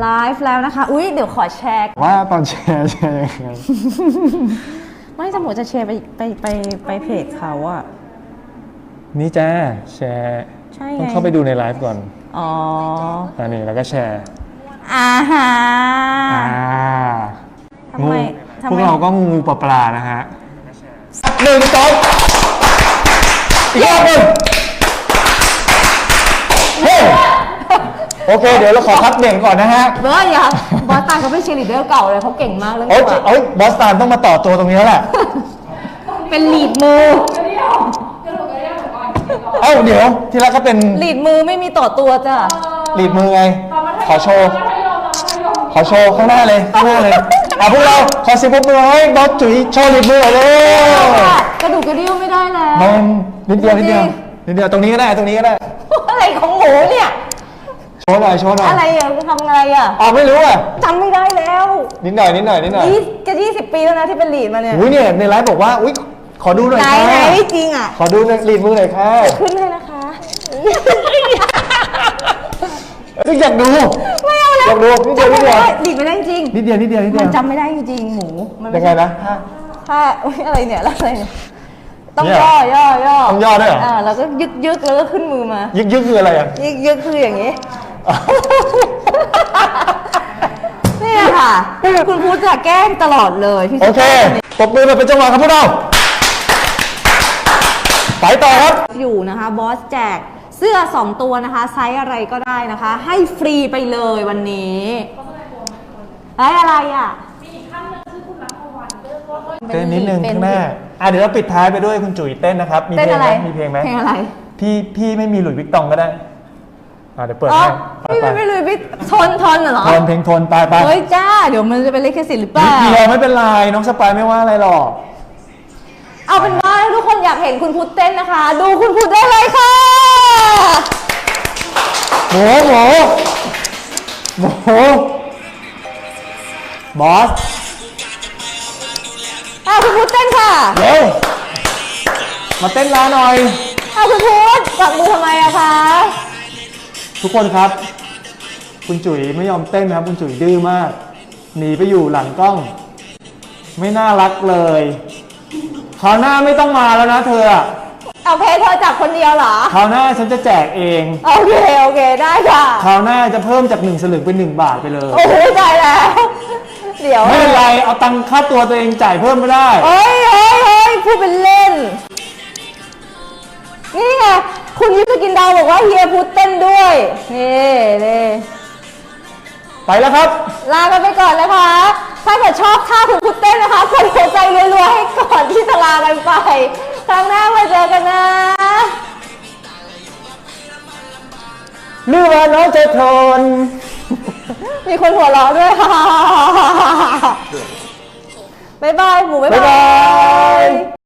ไลฟ์แล้วนะคะ อุ๊ย เดี๋ยวขอแชร์ ว่าตอนแชร์แชร์ยังไง ไม่สมมติจะแชร์ไปไปไปไปเพจเขาอะนี่จ้าแชร์ใช่ต้องไงเข้าไปดูในไลฟ์ก่อนอ๋อ อันนี้แล้วก็แชร์อาฮะอ่าทำไมงูทำไมพวกเราก็งูปลาปลานะฮะหนึ่งสองอีกรอบหนึ่งเฮ้ย โอเค เดี๋ยวเราขอพักเบรกก่อนนะฮะเบอร์อย่าบอสตันเขาเป็นเชียร์ลีดเดอร์เก่าเลยเขาเก่งมากเรื่องโอ้ยตัวโอ้ยบอสตันต้องมาต่อตัวตรงนี้แล้วแหละ เป็นลีดมือเอ้าเดี๋ยวที่แรกก็เป็นลีดมือไม่มีต่อตัวจ้ะลีดมือไง ขอโชว์ ขอโชว์ข้างหน้าเลยข้างหน้าเลยอะพวกเราขอเสิบปรบมือให้บอสจุ๋ยโชว์ลีดมือหน่อยเร็วกระดูกกระดิ้วไม่ได้แล้วมันนิดเดียวนิดเดียวจริงนิดเดียวตรงนี้ก็ได้ตรงนี้ก็ได้อะไรของหมูเนี่ยโชว์หน่ อยโชว์หน่อยอะไรอะทำอะไรอะอ๋อไม่รู้อะจำไม่ได้แล้วนิดหน่อยนิดหน่อยนิดหน่อยยี่จะยี่สิบปีแล้วนะที่เป็นลีดมาเนี่ยอุ้ยเนี่ยในไลฟ์บอกว่าอุ้ยขอดูหน่อยไหนค่ะไหนไม่จริงอะ ขอดูหน่อยลีดมือหน่อยค่ะขึ้นให้นะคะเอ้ยอยากดูไม่เอาแล้วอยากดูนิดเดียวจำนิไม่ดเดียวได้ลีดไม่ได้จริงนิดเดียวนิดเดียวนิดเดีมัยนวจำไม่ได้จริงๆหมูมันยังไงนะ ถ้าอุ๊ยอะไรเนี่ยแล้วอะไรเนี่ยต้องเนี่ยย่อย่อย่อต้องย่อด้วยเหรอ อ่าแล้วก็ยึกยึกแล้วก็ขึ้นมือมา ยึกยึกคืออะไรอะ ยึกยึกคืออย่างนี้ เนี่ยค่ะ คุณพูดจะแกล้งตลอดเลยพี่โอเคปรบมือมาเป็นจังหวะครับพวกเรา ไปต่อครับ อยู่นะคะบอสแจกเสื้อ 2 ตัวนะคะ ไซส์อะไรก็ได้นะคะ ให้ฟรีไปเลยวันนี้ไอ้อะไรอะเต้นนิดนึงข้างหน้าอะเดี๋ยวเราปิดท้ายไปด้วยคุณจุ๋ยเต้นนะครับ มีเต้นเพลงอะไหไรมมีเพลงไหมเพลงอะไร พี่พี่ไม่มีหลุยส์วิกตองก็ได้ อะเดี๋ยวเปิดอ๋อให้พี่ไปไม่เลยพี่ทนทนเหรอ ทนเพลงทนไปไปเฮ้ยจ้า เดี๋ยวมันจะเป็นเลขสิทธิ์หรือเปนิล่า ดเดียวไม่เป็นไรน้องสปายไม่ว่าอะไรหรอก เอาเป็นว่าถ้าทุกคนอยากเห็นคุณพุทธเต้นนะคะ ดูคุณพุทธได้เลยค่ะ หมูหมูหมูบอสอ้าวคุณพุทธเต้นค่ะ เร็วมาเต้นร้านหน่อยอ้าวคุณพุทธจับมือทำไมอะคะ ทุกคนครับ คุณจุ๋ยไม่ยอมเต้นนะครับ คุณจุ๋ยดื้อมาก หนีไปอยู่หลังกล้อง ไม่น่ารักเลยคราวหน้าไม่ต้องมาแล้วนะเธออะเอาเพจเธอจับคนเดียวเหรอคราวหน้าฉันจะแจกเองโอเคโอเคได้ค่ะคราวหน้าจะเพิ่มจากหนึ่งสลึงเป็นหนึ่งบาทไปเลย โอ้โหตายแล้ว เดี๋ยวไม่เป็นไรเอาตังค่าตัวตัวเองจ่ายเพิ่มไม่ได้เฮ้ยเฮ้ยเฮ้ยพูดเป็นเล่น นี่ไงคุณยุทธกินดาวบอกว่าเฮียพุทธ เต้นด้วยนี่นี่ไปแล้วครับ ลากันไปก่อนนะคะ ถ้าเกิดชอบท่าคุณพุทธเต้นนะคะกดหัวใจรัวๆให้ก่อนที่จะลากันไป ครั้งหน้ามาเจอกันนะหรือว่าน้องจะทน มีคนหัวเราะด้วยบ๊ายบาย หมูบ๊ายบ๊ายบาบายย